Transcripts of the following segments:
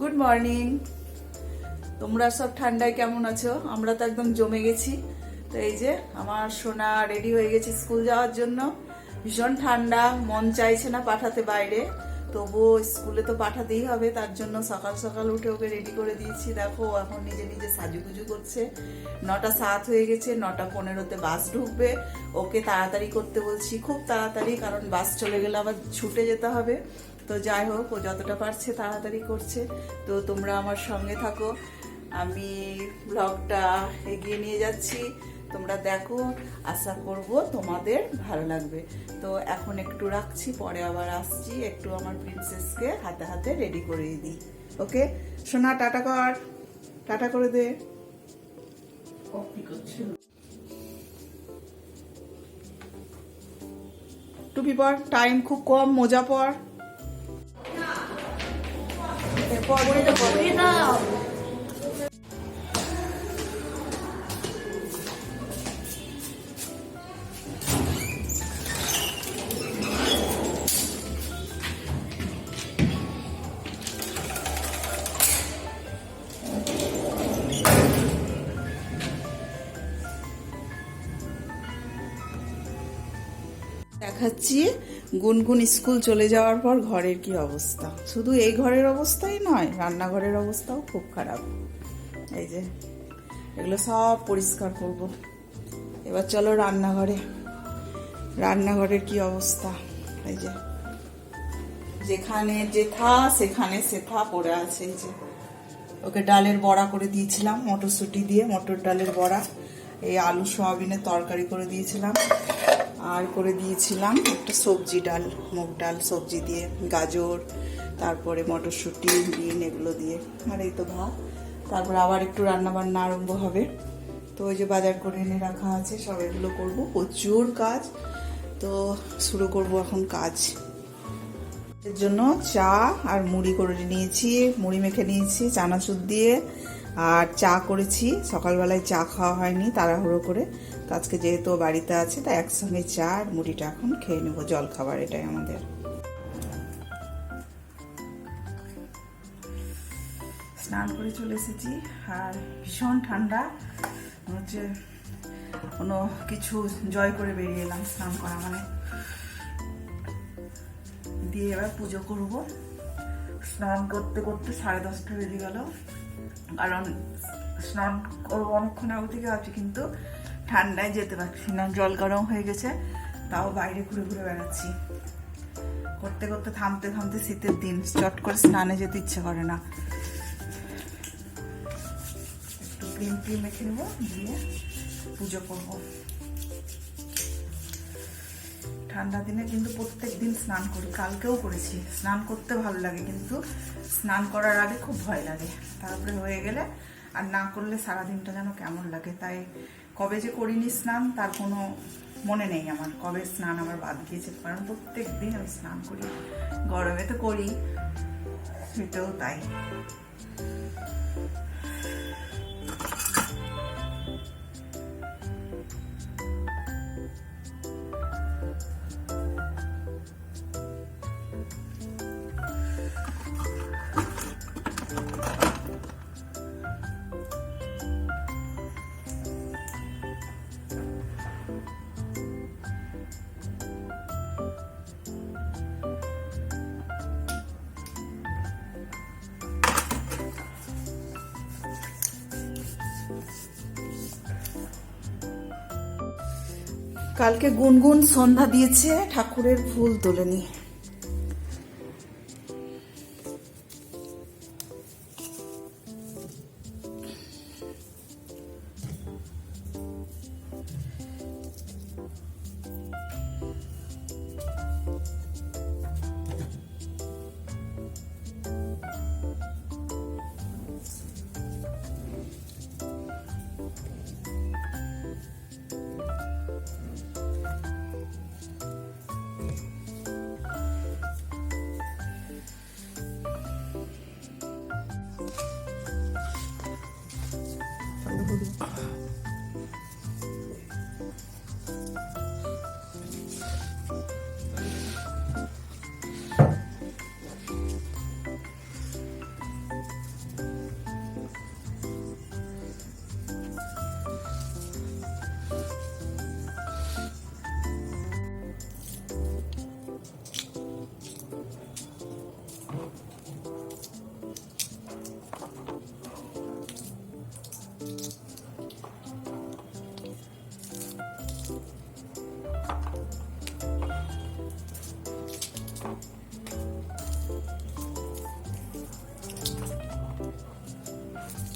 Good morning তোমরা সব ঠান্ডায় কেমন আছো? আমরা তো একদম জমে গেছি। তো এই যে আমার সোনা রেডি হয়ে গেছে স্কুল যাওয়ার জন্য। ভীষণ ঠান্ডা, মন চাইছে না পাঠাতে বাইরে। তবুও স্কুলে তো পাঠাতেই হবে, তার জন্য সকাল সকাল উঠে ওকে রেডি করে দিয়েছি। দেখো এখন নিজে নিজে সাজুগুজু করছে। নটা সাত হয়ে গেছে, নটা পনেরোতে বাস ঢুকবে। ওকে তাড়াতাড়ি করতে বলছি, খুব তাড়াতাড়ি, কারণ বাস চলে গেলে আবার ছুটে যেতে হবে। তো যাই হোক ও যতটা পারছে তাড়াতাড়ি করছে। তো তোমরা আমার সঙ্গে থাকো। আমি ব্লগটা এগিয়ে নিয়ে যাচ্ছি। তোমরা দেখো আশা করব তোমাদের ভালো লাগবে। তো এখন একটু রাখছি পরে আবার আসছি। একটু আমার প্রিন্সেসকে হাতে হাতে রেডি করে দিই। ওকে সোনা টাটা কর। টাটা করে দে। টুপি পর টাইম খুব কম মোজা পর। দেখাচ্ছি। গুনগুন স্কুল চলে যাওয়ার পর ঘরের কি অবস্থা? শুধু এই ঘরের অবস্থাই নয়, রান্নাঘরের অবস্থাও খুব খারাপ। এই যে, এগুলো সব পরিষ্কার করব। এবার চলো রান্নাঘরে। রান্নাঘরের কি অবস্থা? এই যে, যেখানে যেথা, সেখানে সেথা পড়ে আছে, এই যে। ওকে ডালের বড়া করে দিয়েছিলাম, মটরশুঁটি দিয়ে মটর ডালের বড়া। এই আলু সোয়াবিনের তরকারি করে দিয়েছিলাম। আর করে দিয়েছিলাম একটা সবজি ডাল, মুগ ডাল, সবজি দিয়ে, গাজর, তারপরে মটরশুঁটি, বিন এগুলো দিয়ে। আর এই তো ভাত। তারপরে আবার একটু রান্না বান্না আরম্ভ হবে। তো ওই যে বাজার করে এনে রাখা আছে, সব এগুলো করব। প্রচুর কাজ। তো শুরু করব এখন কাজ। এর জন্য চা আর মুড়ি করে নিয়েছি, মুড়ি মেখে নিয়েছি, চানাচুর দিয়ে। আর চা করেছি। সকালবেলায় চা খাওয়া হয়নি, তাড়াহুড়ো করে। তো আজকে যেহেতু বাড়িতে আছে, তাই একসঙ্গে চা আর মুড়িটা এখন খেয়ে নেব জল খাবার এটাই আমাদের। স্নান করে চলে এসেছি, আর ভীষণ ঠান্ডা হচ্ছে কোনো কিছু জয় করে বেরিয়ে এলাম স্নান করা মানে। দিয়ে এবার পুজো করব। স্নান করতে করতে সাড়ে দশটা বেজে গেল, কারণ স্নান করব অনেকক্ষণ আগে থেকে ভাবছি কিন্তু ঠান্ডায় যেতে পারছি না, জল গরম হয়ে গেছে, তাও বাইরে ঘুরে ঘুরে বেড়াচ্ছি। করতে করতে থামতে থামতে শীতের দিন, চট করে স্নানে যেতে ইচ্ছে করে না। একটু ক্রিম ক্রিম মেখে নেব, দিয়ে পুজো করব। ঠান্ডা দিনে কিন্তু প্রত্যেক দিন স্নান করি, কালকেও করেছি। স্নান করতে ভালো লাগে, কিন্তু স্নান করার আগে খুব ভয় লাগে। তারপরে হয়ে গেলে আর না করলে সারাদিনটা যেন কেমন লাগে। তাই কবে যে করিনি স্নান, তার কোনো মনে নেই আমার। কবে স্নান আমার বাদ গিয়েছে? কারণ প্রত্যেক দিন আমি স্নান করি। গরমে তো করি, সেটাও তাই। কালকে গুনগুন সন্ধ্যা দিয়েছে ঠাকুরের ফুল তোলেনি।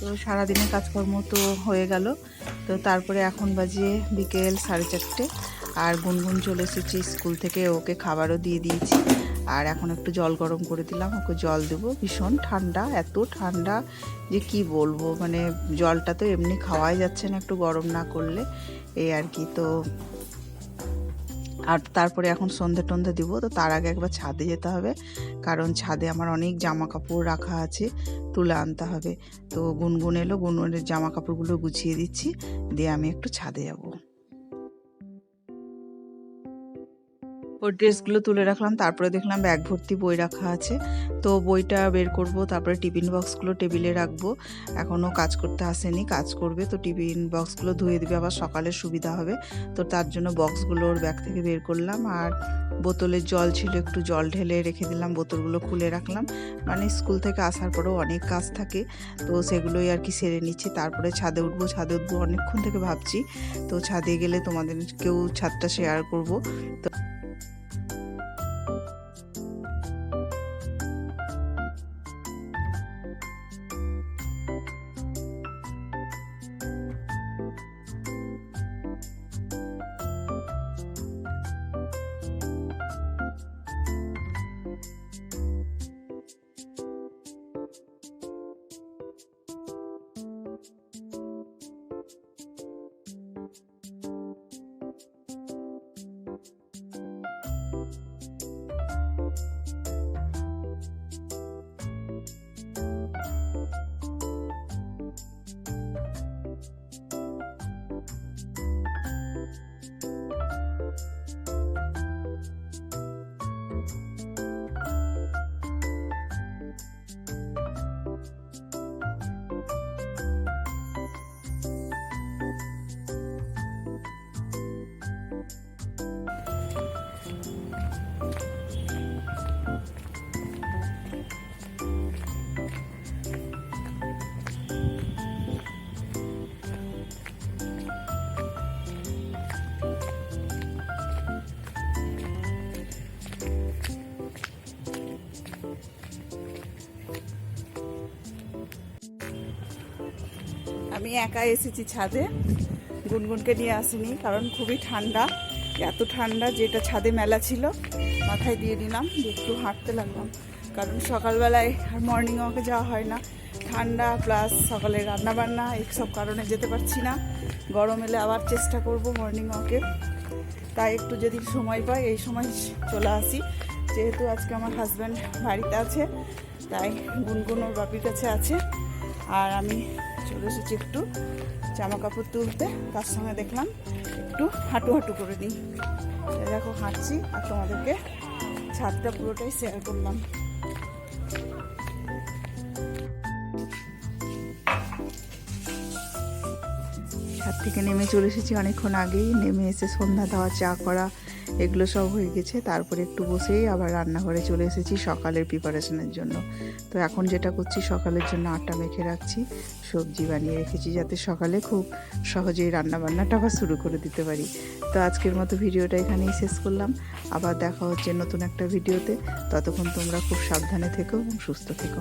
তো সারাদিনের কাজকর্ম তো হয়ে গেল। তো তারপরে এখন বাজে বিকেল সাড়ে চারটে। আর গুনগুন চলে এসেছি স্কুল থেকে, ওকে খাবারও দিয়ে দিয়েছি। আর এখন একটু জল গরম করে দিলাম, ওকে জল দেবো। ভীষণ ঠান্ডা, এত ঠান্ডা যে কি বলব মানে জলটা তো এমনি খাওয়াই যাচ্ছে না একটু গরম না করলে। এই আর কি, তো আর তারপরে এখন সন্ধে টন্ধে দিব, তো তার আগে একবার ছাদে যেতে হবে। কারণ ছাদে আমার অনেক জামা কাপড় রাখা আছে, তুলে আনতে হবে। তো গুনগুন এলো, গুনগুনের জামা কাপড়গুলো গুছিয়ে দিচ্ছি, দিয়ে আমি একটু ছাদে যাব। ওর ড্রেসগুলো তুলে রাখলাম, তারপরে দেখলাম ব্যাগ ভর্তি বই রাখা আছে। তো বইটা বের করব, তারপরে টিফিন বক্সগুলো টেবিলে রাখব। এখনও কাজ করতে আসেনি, কাজ করবে, তো টিফিন বক্সগুলো ধুয়ে দেবে, আবার সকালে সুবিধা হবে। তো তার জন্য বক্সগুলো ওর ব্যাগ থেকে বের করলাম, আর বোতলের জল ছিল, একটু জল ঢেলে রেখে দিলাম, বোতলগুলো খুলে রাখলাম। মানে স্কুল থেকে আসার পরেও অনেক কাজ থাকে, তো সেগুলোই আর কি সেরে নিচ্ছি। তারপরে ছাদে উঠবো ছাদে উঠবো অনেকক্ষণ থেকে ভাবছি। তো ছাদে গেলে তোমাদেরকেও ছাদটা শেয়ার করব। তো আমি একা এসেছি ছাদে। গুনগুনকে নিয়ে আসিনি, কারণ খুবই ঠান্ডা। এত ঠান্ডা যেটা ছাদে মেলা ছিল, মাথায় দিয়ে দিলাম একটু হাঁটতে লাগলাম। কারণ সকালবেলায় আর মর্নিং ওয়াকে যাওয়া হয় না। ঠান্ডা প্লাস সকালে রান্নাবান্না, এইসব কারণে যেতে পারছি না। গরম এলে আবার চেষ্টা করব মর্নিং ওয়াকে তাই একটু যদি সময় পাই, এই সময় চলে আসি। যেহেতু আজকে আমার হাজব্যান্ড বাড়িতে আছে, তাই গুনগুন ওর বাপির কাছে আছে। আর আমি চলে এসেছি একটু জামা কাপড় তুলতে, তার সঙ্গে দেখলাম একটু হাঁটু হাঁটু করে দিই দেখো, হাঁটছি আর তোমাদেরকে ছাদটা পুরোটাই শেয়ার করলাম। ছাদ থেকে নেমে চলে এসেছি, অনেকক্ষণ আগেই। নেমে এসে সন্ধ্যা দেওয়া চা করা এগুলো সব হয়ে গেছে। তারপরে একটু বসেই আবার রান্নাঘরে চলে এসেছি সকালের প্রিপারেশনের জন্য। তো এখন যেটা করছি, সকালের জন্য আটা মেখে রাখছি, সবজি বানিয়ে রেখেছি যাতে সকালে খুব সহজেই রান্না বান্নাটা আবার শুরু করে দিতে পারি। তো আজকের মতো ভিডিওটা এখানেই শেষ করলাম। আবার দেখা হচ্ছে নতুন একটা ভিডিওতে। ততক্ষণ তোমরা খুব সাবধানে থেকো এবং সুস্থ থেকো।